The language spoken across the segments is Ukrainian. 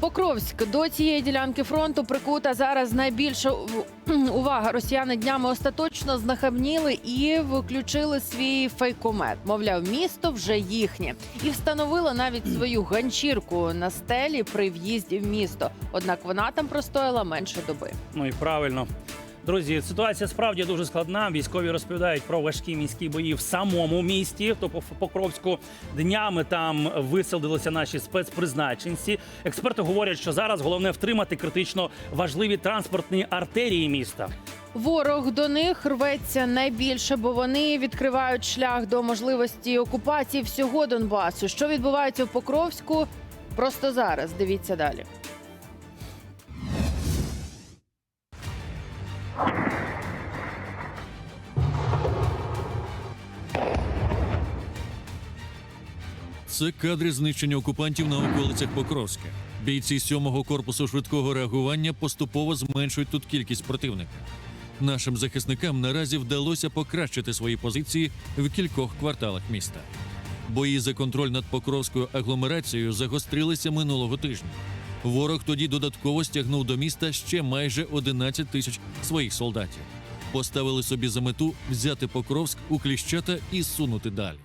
Покровськ до цієї ділянки фронту прикута зараз найбільша увага. Росіяни днями остаточно знахабніли і виключили свій фейкомет. Мовляв, місто вже їхнє, і встановили навіть свою ганчірку на стелі при в'їзді в місто. Однак вона там простояла менше доби. Ну і правильно. Друзі, ситуація справді дуже складна. Військові розповідають про важкі міські бої в самому місті. Тобто в Покровську днями там висадилися наші спецпризначенці. Експерти говорять, що зараз головне втримати критично важливі транспортні артерії міста. Ворог до них рветься найбільше, бо вони відкривають шлях до можливості окупації всього Донбасу. Що відбувається в Покровську? Просто зараз дивіться далі. Це кадри знищення окупантів на околицях Покровська. Бійці 7-го корпусу швидкого реагування поступово зменшують тут кількість противника. Нашим захисникам наразі вдалося покращити свої позиції в кількох кварталах міста. Бої за контроль над Покровською агломерацією загострилися минулого тижня. Ворог тоді додатково стягнув до міста ще майже 11 тисяч своїх солдатів. Поставили собі за мету взяти Покровськ у кліщата і сунути далі.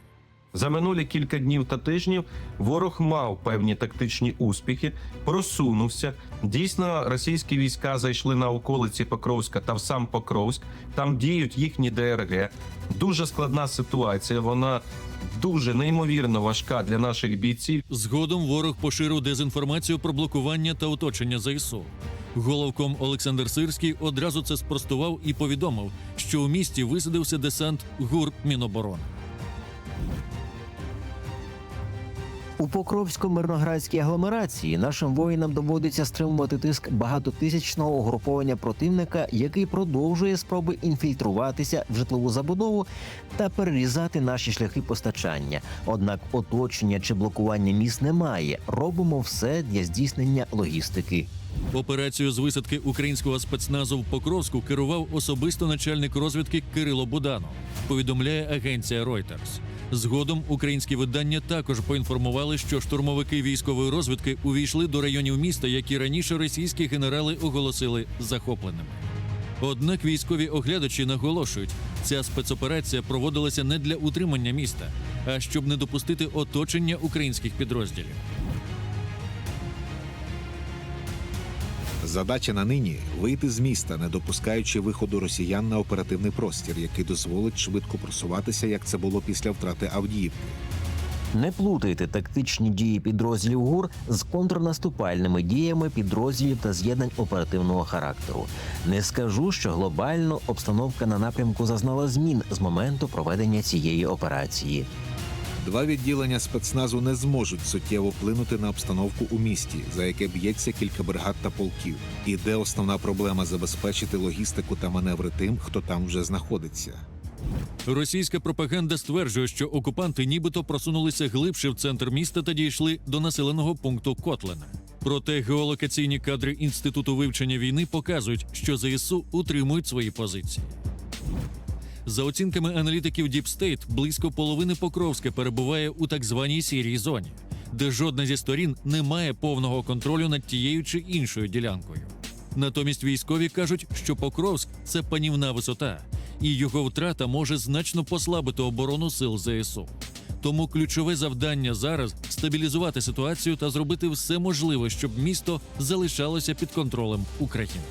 За минулі кілька днів та тижнів ворог мав певні тактичні успіхи, просунувся. Дійсно, російські війська зайшли на околиці Покровська та в сам Покровськ. Там діють їхні ДРГ. Дуже складна ситуація. Вона дуже неймовірно важка для наших бійців. Згодом ворог поширив дезінформацію про блокування та оточення ЗСУ. Головком Олександр Сирський одразу це спростував і повідомив, що у місті висадився десант ГУР Міноборони. У Покровсько-мирноградській агломерації нашим воїнам доводиться стримувати тиск багатотисячного угруповання противника, який продовжує спроби інфільтруватися в житлову забудову та перерізати наші шляхи постачання. Однак оточення чи блокування міст немає. Робимо все для здійснення логістики. Операцію з висадки українського спецназу в Покровську керував особисто начальник розвідки Кирило Буданов. Повідомляє агенція Reuters. Згодом українські видання також поінформували, що штурмовики військової розвідки увійшли до районів міста, які раніше російські генерали оголосили захопленими. Однак військові оглядачі наголошують, ця спецоперація проводилася не для утримання міста, а щоб не допустити оточення українських підрозділів. Задача на нині вийти з міста, не допускаючи виходу росіян на оперативний простір, який дозволить швидко просуватися, як це було після втрати Авдіївки. Не плутайте тактичні дії підрозділів ГУР з контрнаступальними діями підрозділів та з'єднань оперативного характеру. Не скажу, що глобально обстановка на напрямку зазнала змін з моменту проведення цієї операції. Два відділення спецназу не зможуть суттєво вплинути на обстановку у місті, за яке б'ється кілька бригад та полків. І де основна проблема забезпечити логістику та маневри тим, хто там вже знаходиться. Російська пропаганда стверджує, що окупанти нібито просунулися глибше в центр міста та дійшли до населеного пункту Котлена. Проте геолокаційні кадри інституту вивчення війни показують, що ЗСУ утримують свої позиції. За оцінками аналітиків Deep State, близько половини Покровська перебуває у так званій сірій зоні, де жодна зі сторін не має повного контролю над тією чи іншою ділянкою. Натомість військові кажуть, що Покровськ це панівна висота, і його втрата може значно послабити оборону сил ЗСУ. Тому ключове завдання зараз стабілізувати ситуацію та зробити все можливе, щоб місто залишалося під контролем України.